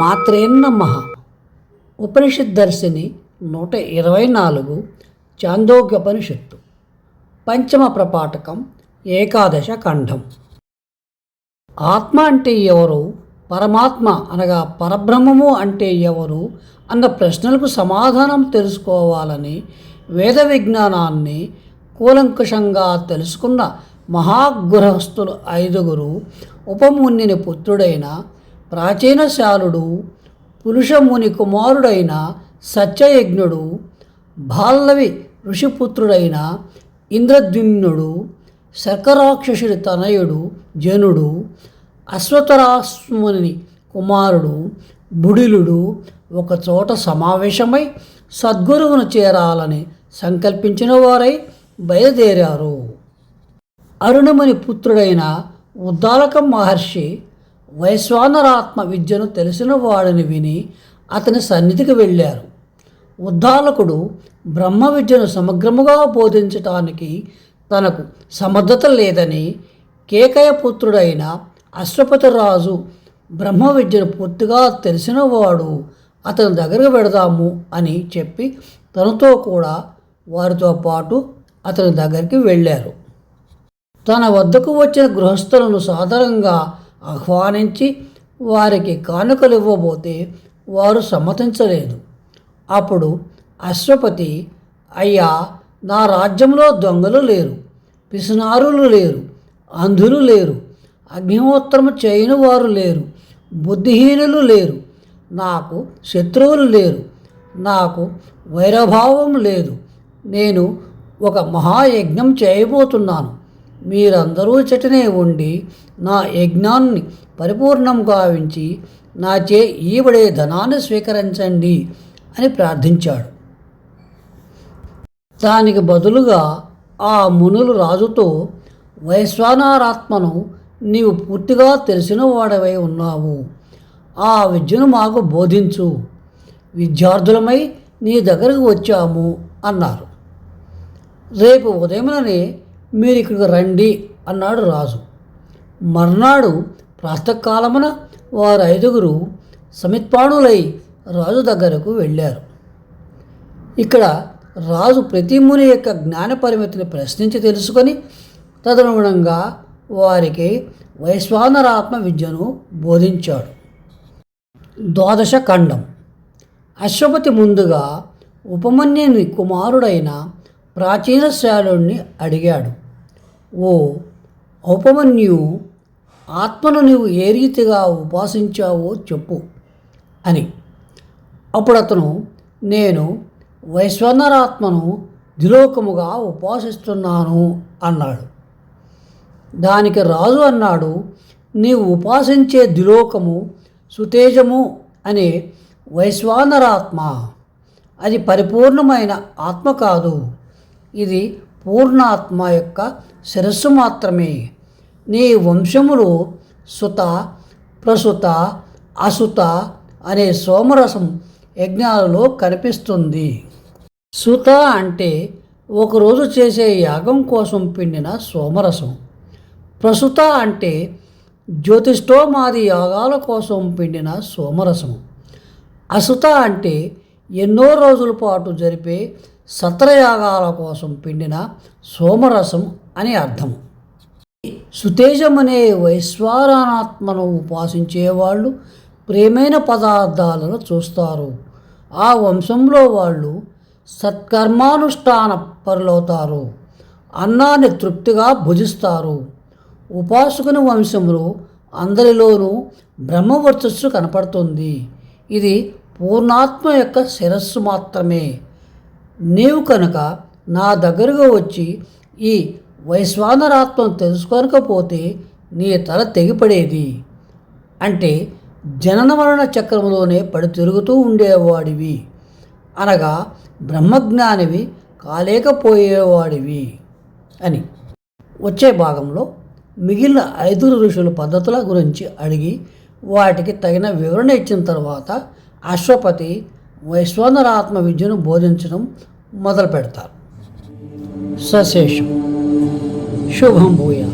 మాత్రేన్నమ్మ ఉపనిషత్ దర్శిని నూట ఇరవై నాలుగు చాందోగ్యోపనిషత్తు పంచమ ప్రపాఠకం ఏకాదశ ఖండం. ఆత్మ అంటే ఎవరు? పరమాత్మ అనగా పరబ్రహ్మము అంటే ఎవరు? అన్న ప్రశ్నలకు సమాధానం తెలుసుకోవాలని వేద విజ్ఞానాన్ని కూలంకుషంగా తెలుసుకున్న మహాగృహస్థులు ఐదుగురు ఉపమున్యుని పుత్రుడైన ప్రాచీన శాలుడు పురుషముని కుమారుడైన సత్యయజ్ఞుడు బాల్లవి ఋషిపుత్రుడైన ఇంద్రద్యుమ్నుడు శర్కరాక్షసుడి తనయుడు జనుడు అశ్వతరాస్ముని కుమారుడు బుడిలుడు ఒకచోట సమావేశమై సద్గురువును చేరాలని సంకల్పించిన వారై బయలుదేరారు. అరుణముని పుత్రుడైన ఉద్దాలక మహర్షి వైశ్వానరాత్మ విద్యను తెలిసిన వాడిని విని అతని సన్నిధికి వెళ్ళారు. ఉద్దాలకుడు బ్రహ్మ విద్యను సమగ్రముగా బోధించటానికి తనకు సమర్థత లేదని కేకయ పుత్రుడైన అశ్వపతిరాజు బ్రహ్మ విద్యను పూర్తిగా తెలిసినవాడు అతని దగ్గరకు వెడదాము అని చెప్పి తనతో కూడా వారితో పాటు అతని దగ్గరికి వెళ్ళారు. తన వద్దకు వచ్చిన గృహస్థులను సాధారణంగా ఆహ్వానించి వారికి కానుకలు ఇవ్వబోతే వారు సమ్మతించలేదు. అప్పుడు అశ్వపతి అయ్యా నా రాజ్యంలో దొంగలు లేరు పిసినారులు లేరు అంధులు లేరు అగ్నిహోత్రము చేయని వారు లేరు బుద్ధిహీనులు లేరు నాకు శత్రువులు లేరు నాకు వైరభావం లేదు నేను ఒక మహాయజ్ఞం చేయబోతున్నాను. మీరందరూ చెటనే ఉండి నా యజ్ఞాన్ని పరిపూర్ణం గావించి నాచే ఈబడే ధనాన్ని స్వీకరించండి అని ప్రార్థించాడు. దానికి బదులుగా ఆ మునులు రాజుతో వైశ్వానారాత్మను నీవు పూర్తిగా తెలిసిన వాడవై ఉన్నావు. ఆ విద్యను మాకు బోధించు. విద్యార్థులమై నీ దగ్గరకు వచ్చాము అన్నారు. రేపు ఉదయముననే మీరు ఇక్కడికి రండి అన్నాడు రాజు. మర్నాడు ప్రాతకాలమున వారు ఐదుగురు సమిత్పాణులై రాజు దగ్గరకు వెళ్ళారు. ఇక్కడ రాజు ప్రతి ముని యొక్క జ్ఞాన పరిమితిని ప్రశ్నించి తెలుసుకొని తదనుగుణంగా వారికి వైశ్వానరాత్మ విద్యను బోధించాడు. ద్వాదశ ఖండం. అశ్వపతి ముందుగా ఉపమన్యుని కుమారుడైన ప్రాచీన శాలుణ్ణి అడిగాడు. ఓ ఉపమన్యు ఆత్మను నీవు ఏ రీతిగా ఉపాసించావో చెప్పు అని. అప్పుడు అతను నేను వైశ్వనరాత్మను దిలోకముగా ఉపాసిస్తున్నాను అన్నాడు. దానికి రాజు అన్నాడు నీవు ఉపాసించే దిలోకము సుతేజము అనే వైశ్వానరాత్మ అది పరిపూర్ణమైన ఆత్మ కాదు. ఇది పూర్ణాత్మ యొక్క శిరస్సు మాత్రమే. నీ వంశములు సుత ప్రసుత అసుత అనే సోమరసం యజ్ఞాలలో కనిపిస్తుంది. సుత అంటే ఒకరోజు చేసే యాగం కోసం పిండిన సోమరసం. ప్రసుత అంటే జ్యోతిష్టోమాది యాగాల కోసం పిండిన సోమరసం. అసుత అంటే ఎన్నో రోజుల పాటు జరిపే సత్రయాగాల కోసం పిండిన సోమరసం అని అర్థం సుతేజమనే వైశ్వారాణాత్మను ఉపాసించేవాళ్ళు ప్రేమైన పదార్థాలను చూస్తారు. ఆ వంశంలో వాళ్ళు సత్కర్మానుష్ఠాన పరులవుతారు అన్నాన్ని తృప్తిగా భుజిస్తారు. ఉపాసుకుని వంశంలో అందరిలోనూ బ్రహ్మవర్చస్సు కనపడుతుంది. ఇది పూర్ణాత్మ యొక్క శిరస్సు మాత్రమే. నీవు కనుక నా దగ్గరకు వచ్చి ఈ వైశ్వానరాత్మను తెలుసుకోనకపోతే నీ తల తెగిపడేది. అంటే జనన మరణ చక్రంలోనే పడి తిరుగుతూ ఉండేవాడివి. అనగా బ్రహ్మజ్ఞానివి కాలేకపోయేవాడివి అని. వచ్చే భాగంలో మిగిలిన ఐదు ఋషుల పద్ధతుల గురించి అడిగి వాటికి తగిన వివరణ ఇచ్చిన తర్వాత అశ్వపతి వైశ్వనరాత్మ విద్యను బోధించడం మొదలు పెడతారు సశేషం. శుభం భూయా